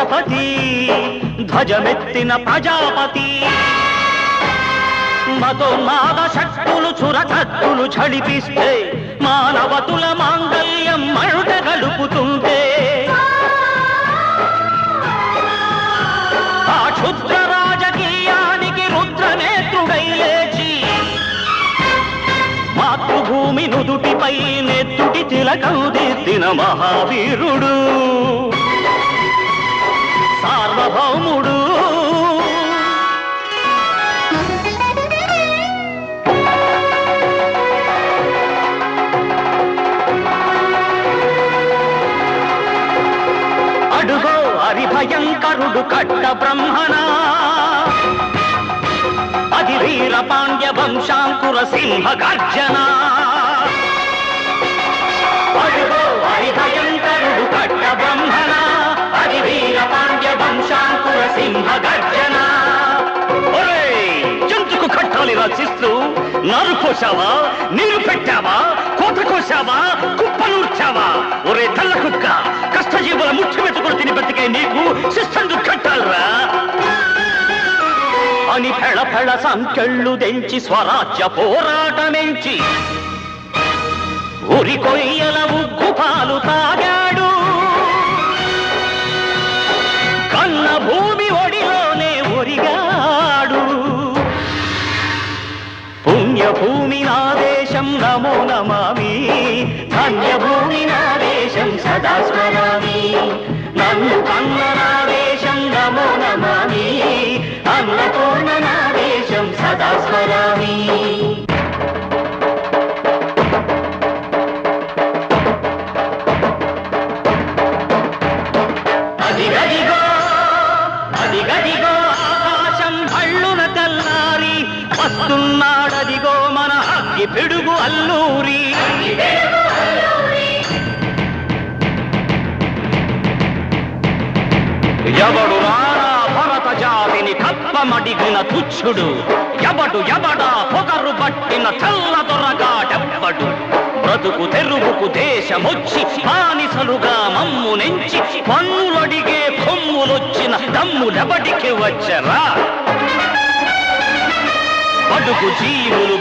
ఛత్రపతి ధ్వజమెత్తిన ప్రజాపతి మతోన్మాద శక్తులు చురకత్తులు చడిపిస్తే మానవతుల మాంగల్యం మరుట కలుపుతుంటే ఆ క్షుద్ర రాజకీయానికి రుద్రనేత్రుడై లేచి మాతృభూమి నుదుటిపై నెత్తుటి తిలకం దిద్దిన మహావీరుడు సార్వభౌముడు అడుగో హరిభయంకరుడు కట్ట బ్రహ్మణా. అది వీర పాండ్య వంశాంకుర సింహ గర్జనా. కట్టాలి నారు కోసావా నీరు పెట్టావా కోత కోసావా కుప్పనూర్చావా ఒరే తల్ల కుక్క కష్టజీవుల ముఖ్య వెతుకులు తిని బతికే నీకు శిస్తందు కట్టాలరా. అని ఫెళ ఫెళ సంకెళ్ళు దెంచి స్వరాజ్య పోరాటమెంచి. ఉరి కొయ్యల ఉగ్గు పాలు దేశం నమో నమామి. ధన్యభూమి నా దేశం సదా స్మరామి. నన్ను కన్న నా దేశం నమో నమామి. అన్నపూర్ణ నా దేశం సదా స్మరామి. అదిగదిగో అదిగదిగో ఆకాశం హళ్ళున తెల్లారి వస్తున్నాడదిగో. అగ్గి పిడుగు అల్లూరి. ఎవడు రారా భరత జాతిని కప్పమడిగిన తుచ్చుడు. ఎవడు ఎవడా పొగరు పట్టిన చల్ల దొరగాడెవ్వడు బ్రతుకు తెరుగుకు దేశమొచ్చి బానిసలుగా మమ్ము నెంచి పన్నులడిగే కొమ్ములొచ్చిన దమ్ములెవడికి వచ్చరా. బడుగు జీవులు